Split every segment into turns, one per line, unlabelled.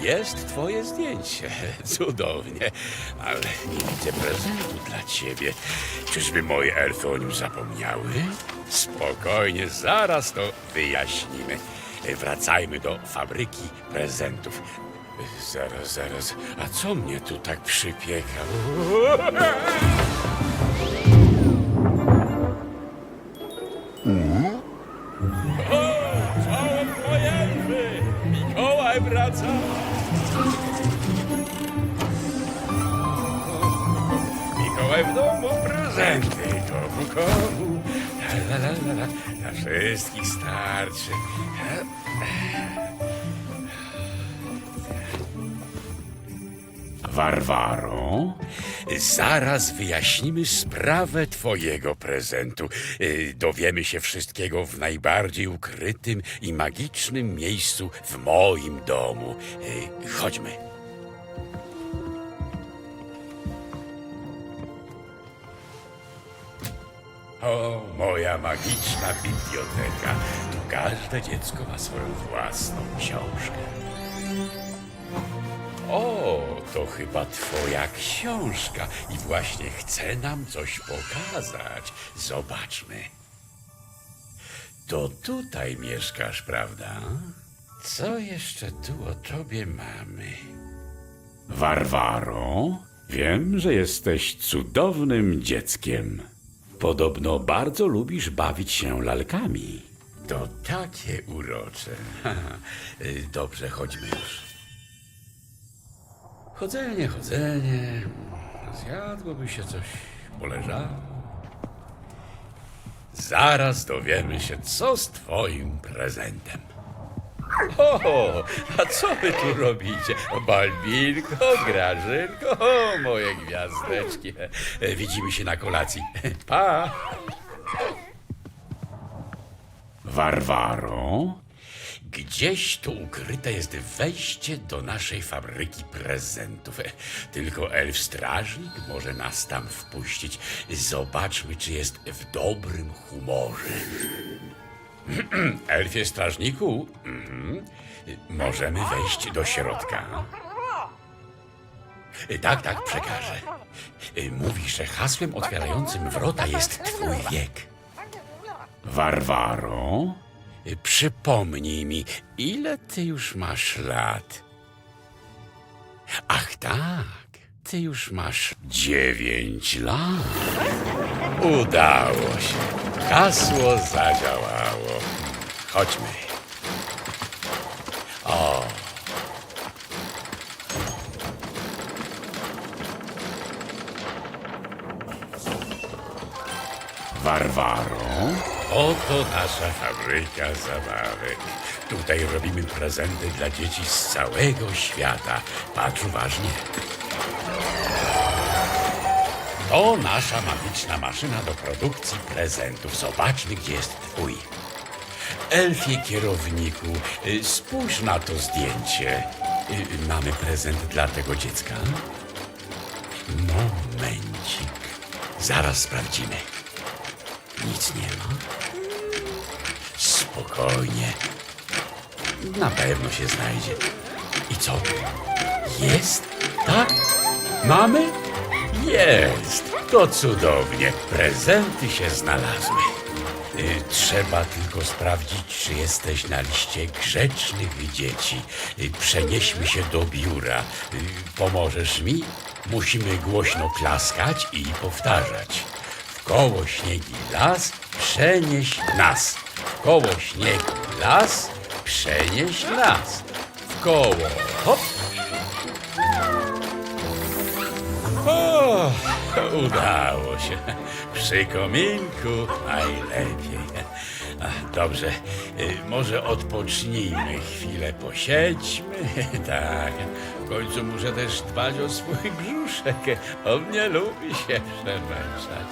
jest twoje zdjęcie. Cudownie. Ale nie widzę prezentu dla ciebie. Czyżby moje elfy o nim zapomniały? Spokojnie, zaraz to wyjaśnimy. Wracajmy do fabryki prezentów. Zaraz, zaraz. A co mnie tu tak przypieka? Czołem moje elfy! Mikołaj wraca! Mikołaj w domu, prezenty komu, komu. La, la, la, la. Wszystkich starczy. Warwaro, zaraz wyjaśnimy sprawę twojego prezentu. Y, Dowiemy się wszystkiego w najbardziej ukrytym i magicznym miejscu w moim domu. Y, Chodźmy. O, moja magiczna biblioteka. Tu każde dziecko ma swoją własną książkę. To chyba twoja książka i właśnie chce nam coś pokazać. Zobaczmy. To tutaj mieszkasz, prawda? Co jeszcze tu o tobie mamy? Warwaro, wiem, że jesteś cudownym dzieckiem. Podobno bardzo lubisz bawić się lalkami. To takie urocze. Dobrze, chodźmy już. Chodzenie, chodzenie. Zjadłoby się coś, poleżało. Zaraz dowiemy się, co z twoim prezentem. O, a co wy tu robicie? Balbinko, Grażynko, o, moje gwiazdeczki. Widzimy się na kolacji. Pa! Warwaro, gdzieś tu ukryte jest wejście do naszej fabryki prezentów. Tylko elf strażnik może nas tam wpuścić. Zobaczmy, czy jest w dobrym humorze. Elfie strażniku, mhm. możemy wejść do środka. Tak, tak, przekażę. Mówi, że hasłem otwierającym wrota jest twój wiek. Warwaro, przypomnij mi, ile ty już masz lat? Ach tak, ty już masz dziewięć lat. Udało się. Hasło zadziałało. Chodźmy. O. Warwaro. Oto nasza fabryka zabawek. Tutaj robimy prezenty dla dzieci z całego świata. Patrz uważnie. To nasza magiczna maszyna do produkcji prezentów. Zobaczmy, gdzie jest twój. Elfie kierowniku, spójrz na to zdjęcie. Mamy prezent dla tego dziecka? Momencik. Zaraz sprawdzimy. Nic nie ma. Spokojnie. Na pewno się znajdzie. I co? Jest? Tak? Mamy? Jest! To cudownie. Prezenty się znalazły. Y, Trzeba tylko sprawdzić, czy jesteś na liście grzecznych dzieci. Y, Przenieśmy się do biura. Y, Pomożesz mi? Musimy głośno klaskać i powtarzać. W koło śniegi las, przenieś nas. Koło śniegi las, przenieś nas. W koło hop. O, udało się. Przy kominku najlepiej. Dobrze, może odpocznijmy chwilę, posiedźmy. Tak, w końcu muszę też dbać o swój brzuszek. On nie lubi się przemęczać.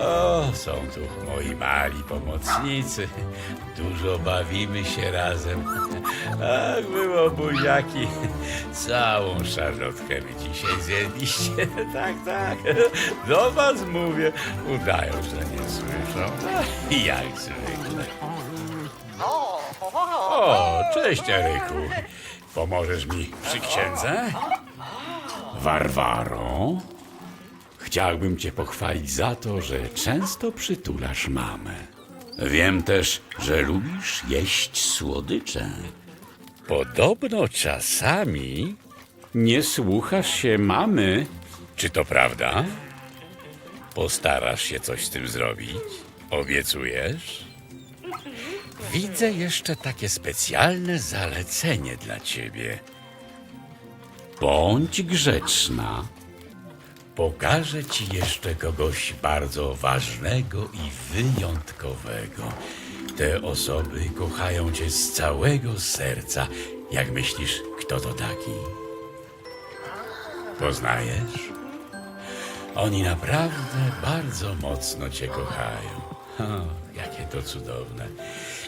O, są tu moi mali pomocnicy. Dużo bawimy się razem. Ach, było buziaki. Całą szarlotkę wy dzisiaj zjedliście. Tak, tak. Do was mówię. Udają, że nie słyszą. No, Jak zwykle. O, cześć Eryku. Pomożesz mi przy księdze? Warwaro? Chciałbym cię pochwalić za to, że często przytulasz mamę. Wiem też, że lubisz jeść słodycze. Podobno czasami nie słuchasz się mamy. Czy to prawda? Postarasz się coś z tym zrobić? Obiecujesz? Widzę jeszcze takie specjalne zalecenie dla ciebie. Bądź grzeczna. Pokażę ci jeszcze kogoś bardzo ważnego i wyjątkowego. Te osoby kochają cię z całego serca. Jak myślisz, kto to taki? Poznajesz? Oni naprawdę bardzo mocno cię kochają. O, jakie to cudowne.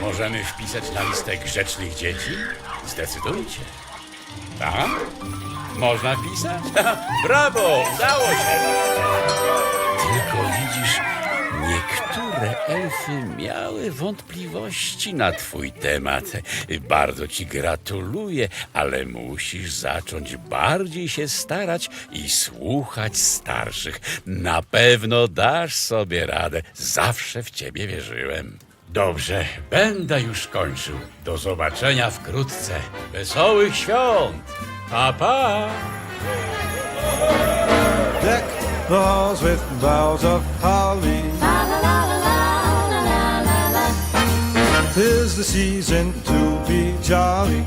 Możemy wpisać na listę grzecznych dzieci? Zdecydujcie. Tak? Można wpisać? Brawo! Udało się! Tylko widzisz, niektóre elfy miały wątpliwości na twój temat. Bardzo ci gratuluję, ale musisz zacząć bardziej się starać i słuchać starszych. Na pewno dasz sobie radę. Zawsze w ciebie wierzyłem. Dobrze, będę już kończył. Do zobaczenia wkrótce. Wesołych świąt! Pa, pa!
Deck the halls with boughs of holly. Tis the season to be jolly.